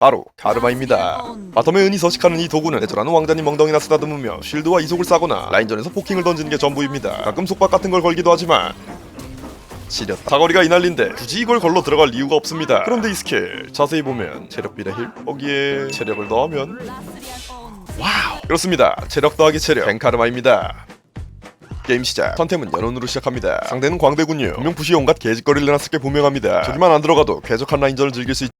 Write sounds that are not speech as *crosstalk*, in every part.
바로 가르마입니다. 바텀에 은히 서식하는 이 도구는 내조라는 왕자님 멍덩이나 쓰다듬으며 쉴드와 이속을 싸거나 라인전에서 포킹을 던지는 게 전부입니다. 가끔 속박 같은 걸 걸기도 하지만 지렸다. 사거리가 이날린데 굳이 이걸 걸러 들어갈 이유가 없습니다. 그런데 이 스킬 자세히 보면 체력 비례 힐 거기에 체력을 더하면 와우 그렇습니다. 체력 더하기 체력 뱅카르마입니다. 게임 시작 선템은 연원으로 시작합니다 상대는 광대군요 분명 부시에 온갖 개짓거리를 내놨을 게 분명합니다 저기만 안 들어가도 쾌적한 라인전을 즐길 수 있...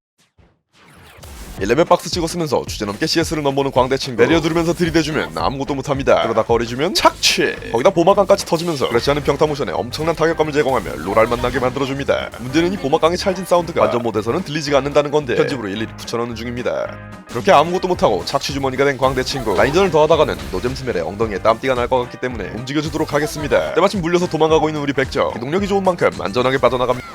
1레벨 박스 찍었으면서 주제넘게 CS를 넘보는 광대 친구 내려두르면서 들이대주면 아무것도 못합니다. 그러다 거리주면 착취. 거기다 보마강까지 터지면서 그렇지 않은 평타 모션에 엄청난 타격감을 제공하며 로랄 만 나게 만들어줍니다. 문제는 이 보마강의 찰진 사운드가 완전 모드에서는 들리지가 않는다는 건데 편집으로 일일이 붙여넣는 중입니다. 그렇게 아무것도 못하고 착취 주머니가 된 광대 친구. 라인전을 더하다가는 노잼 스멜에 엉덩이에 땀띠가 날 것 같기 때문에 움직여주도록 하겠습니다. 때마침 물려서 도망가고 있는 우리 백정. 기동력이 좋은 만큼 안전하게 빠져나갑니다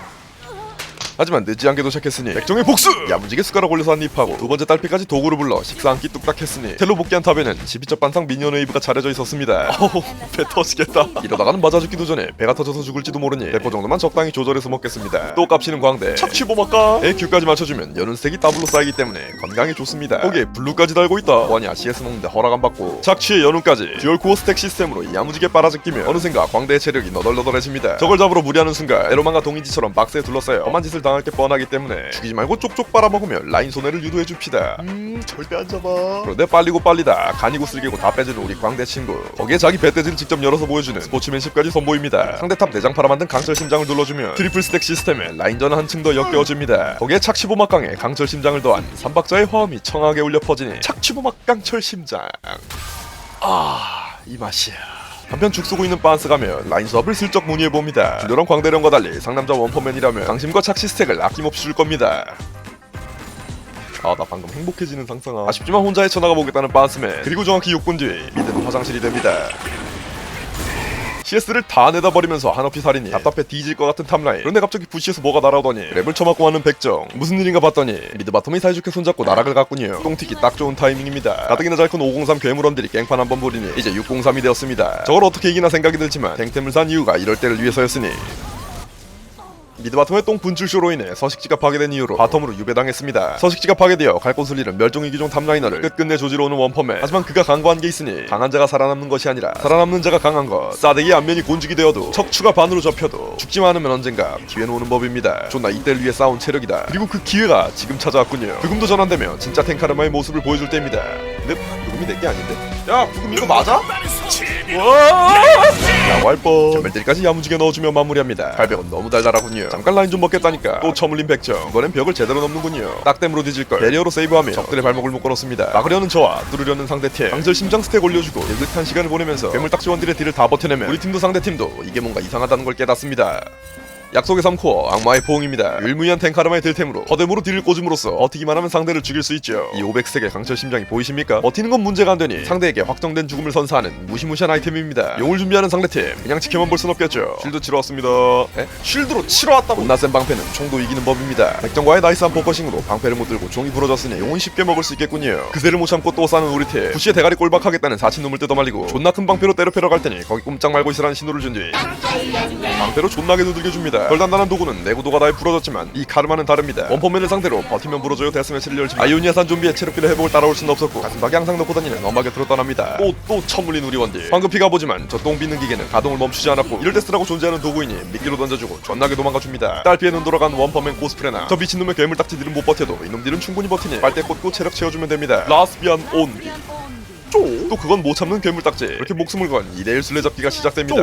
하지만 늦지 않게 도착했으니 백종의 복수! 야무지게 숟가락 올려서 한입하고 두 번째 딸피까지 도구를 불러 식사 한 끼 뚝딱 했으니 텔로 복귀한 탑에는 지피적 반상 미니언 웨이브가 잘해져 있었습니다. 어우 배 터지겠다. 이러다가는 맞아 죽기도 전에 배가 터져서 죽을지도 모르니 대포 정도만 적당히 조절해서 먹겠습니다. 또 깝치는 광대. 착취보막가. EQ까지 맞춰주면 연운색이 더블로 쌓이기 때문에 건강에 좋습니다. 거기에 블루까지 달고 있다. 뭐냐 CS 먹는데 허락 안 받고 착취의 연운까지 듀얼 코어 스택 시스템으로 야무지게 빨아제끼며 어느샌가 광대의 체력이 너덜너덜해집니다. 저걸 잡으러 무리하는 순간 에로만과 동인지처럼 박스에 둘러싸여 험한 짓을 당할 게 뻔하기 때문에 죽이지 말고 쪽쪽 빨아먹으며 라인 손해를 유도해 줍시다. 음 절대 안 잡아. 그런데 빨리고 빨리다 간이고 쓸개고 다 빼주는 우리 광대 친구. 거기에 자기 배돼지를 직접 열어서 보여주는 스포츠맨십까지 선보입니다. 상대탑 내장 팔아 만든 강철 심장을 눌러주면 트리플 스택 시스템에 라인전은 한층 더 역겨워집니다. 거기에 착취보막강에 강철 심장을 더한 삼박자의 화음이 청하게 울려 퍼지니 착취보막 강철 심장. 아, 이 맛이야. 한편 죽 쏘고 있는 빤스 가면 라인 수업을 슬쩍 문의해 봅니다. 준료랑 광대령과 달리 상남자 원퍼맨이라면 강심과 착시 스택을 아낌없이 줄 겁니다. 아나 방금 행복해지는 상상아 아쉽지만 혼자 헤쳐나가 보겠다는 빤스맨 그리고 정확히 6분 뒤 미드는 화장실이 됩니다 CS를 다 내다 버리면서 한없이 살이니 답답해 뒤질 것 같은 탑라인. 그런데 갑자기 부시에서 뭐가 날아오더니 랩을 쳐맞고 하는 백정. 무슨 일인가 봤더니 미드 바텀이 사이좋게 손잡고 나락을 갔군요. 똥튀기 딱 좋은 타이밍입니다. 가뜩이나 잘 큰 503 괴물원들이 깽판 한번 부리니 이제 603이 되었습니다. 저걸 어떻게 이기나 생각이 들지만 탱템을 산 이유가 이럴 때를 위해서였으니 미드 바텀의 똥 분출쇼로 인해 서식지가 파괴된 이유로 바텀으로 유배당했습니다. 서식지가 파괴되어 갈 곳을 잃은 멸종위 기종 탑라이너를 끝끝내 조지러 오는 원퍼맨. 하지만 그가 강구한 게 있으니 강한 자가 살아남는 것이 아니라 살아남는 자가 강한 것. 싸대기 앞면이 곤죽이 되어도 척추가 반으로 접혀도 죽지만 않으면 언젠가 기회는 오는 법입니다. 존나 이때를 위해 쌓은 체력이다. 그리고 그 기회가 지금 찾아왔군요. 부금도 전환되며 진짜 탱카르마의 모습을 보여줄 때입니다. 넵, 부금이 내게 아닌데? 야, 부금 이거 맞아? 할 뻔. 전멸들까지 야무지게 넣어주며 마무리합니다. 발벽은 너무 달달하군요. 잠깐 라인 좀 먹겠다니까 또 처물린 백정. 이번엔 벽을 제대로 넘는군요. 딱댐으로 뒤질걸. 베리어로 세이브하며 적들의 발목을 묶어놓습니다. 막으려는 저와 뚫으려는 상대팀. 강절 심장 스택 올려주고 일긋한 시간을 보내면서 괴물 딱지원들의 딜을 다 버텨내면 우리 팀도 상대팀도 이게 뭔가 이상하다는 걸 깨닫습니다. 약속의 3코어 악마의 포옹입니다. 유일무이한 탱카르마의 딜템으로 거대무로 딜을 꽂음으로써 버티기만 하면 상대를 죽일 수 있죠. 이 500스택의 강철 심장이 보이십니까? 버티는 건 문제가 안 되니 상대에게 확정된 죽음을 선사하는 무시무시한 아이템입니다. 용을 준비하는 상대팀 그냥 지켜만 볼 순 없겠죠. 쉴드 치러 왔습니다. 에? 쉴드로 치러 왔다고? 존나 센 방패는 총도 이기는 법입니다. 백정과의 나이스한 포커싱으로 방패를 못 들고 종이 부러졌으니 용은 쉽게 먹을 수 있겠군요. 그새를 못 참고 또 싸는 우리 팀. 부시의 대가리 꼴박하겠다는 사친 놈을 뜯어말리고 존나 큰 방패로 때려 패러 갈 테니 거기 꼼짝 말고 있으라는 신호를 준 뒤 방패로 존나게 두들겨줍니다. 덜 단단한 도구는 내구도가 다해 부러졌지만 이 카르마는 다릅니다. 원펀맨을 상대로 버티면 부러져요 데스매치를 열지 아이오니아산 좀비의 체력비를 회복을 따라올 수는 없었고 가슴팍에 항상 넣고 다니는 엄하게 들어 떠납니다. 또또 처물린 우리 원딜. 황급히 가보지만 저똥 빗는 기계는 가동을 멈추지 않았고 이럴 때 쓰라고 존재하는 도구이니 미끼로 던져주고 존나게 도망가줍니다. 딸피에 눈 돌아간 원펀맨 코스프레나 저 미친놈의 괴물 딱지들은 못 버텨도 이놈들은 충분히 버티니 빨대 꽂고 체력 채워주면 됩니다. 라스비안 온비. 쪼. 또 그건 못 참는 괴물 딱지. 이렇게 목숨을 건 2대1 술래잡기가 시작됩니다.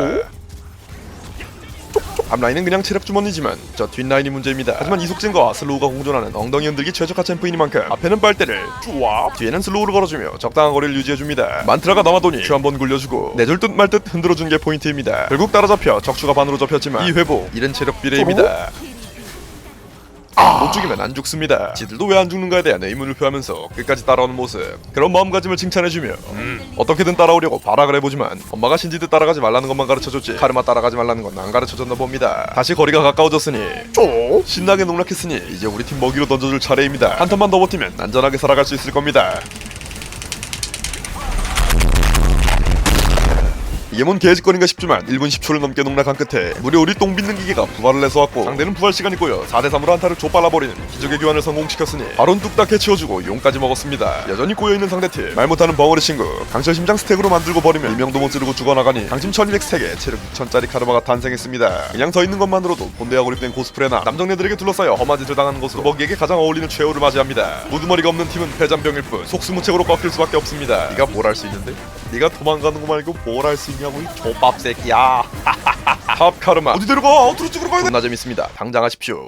앞라인은 그냥 체력 주머니지만 저 뒷라인이 문제입니다. 하지만 이속진과 슬로우가 공존하는 엉덩이 흔들기 최적화 챔프이니만큼 앞에는 빨대를 쭈압 뒤에는 슬로우를 걸어주며 적당한 거리를 유지해줍니다. 만트라가 남아도니 큐 한번 굴려주고 내줄 듯 말 듯 흔들어준 게 포인트입니다. 결국 따라잡혀 적추가 반으로 접혔지만 이 회복 이른 체력 비례입니다. 못 죽이면 안 죽습니다. 지들도 왜 안 죽는가에 대한 의문을 표하면서 끝까지 따라오는 모습 그런 마음가짐을 칭찬해주며 음, 어떻게든 따라오려고 발악을 해보지만 엄마가 신지드 따라가지 말라는 것만 가르쳐줬지 카르마 따라가지 말라는 건 안 가르쳐줬나 봅니다. 다시 거리가 가까워졌으니 쪼 신나게 농락했으니 이제 우리 팀 먹이로 던져줄 차례입니다. 한 턴만 더 버티면 안전하게 살아갈 수 있을 겁니다. 이게 뭔 개짓거리인가 싶지만 1분 10초를 넘게 농락한 끝에 무려 우리 똥 빚는 기계가 부활을 해서 왔고 상대는 부활 시간이고요. 4대3으로 한타를 좆발라버리는 기적의 교환을 성공시켰으니 바론 뚝딱 해치워주고 용까지 먹었습니다. 여전히 꼬여있는 상대팀. 말 못하는 벙어리 친구. 강철 심장 스택으로 만들고 버리면 일명도 못 지르고 죽어나가니 강심 1200 스택에 체력 6000짜리 카르마가 탄생했습니다. 그냥 서 있는 것만으로도 본대와 고립된 코스프레나 남정네들에게 둘러싸여 험한 짓을 당하는 것으로 먹이에게 가장 어울리는 최후를 맞이합니다. 우두머리가 없는 팀은 패잔병일 뿐 속수무책으로 꺾일 수밖에 없습니다. 네가 뭘 할 수 있는데? 네가 도망가는 거 말고 뭘 할 수 있 냐고 이 족밥 새끼야 *laughs* 탑 카르마 어디 데려가? 찍으러 가야 돼? 존나 재밌습니다 당장 하십시오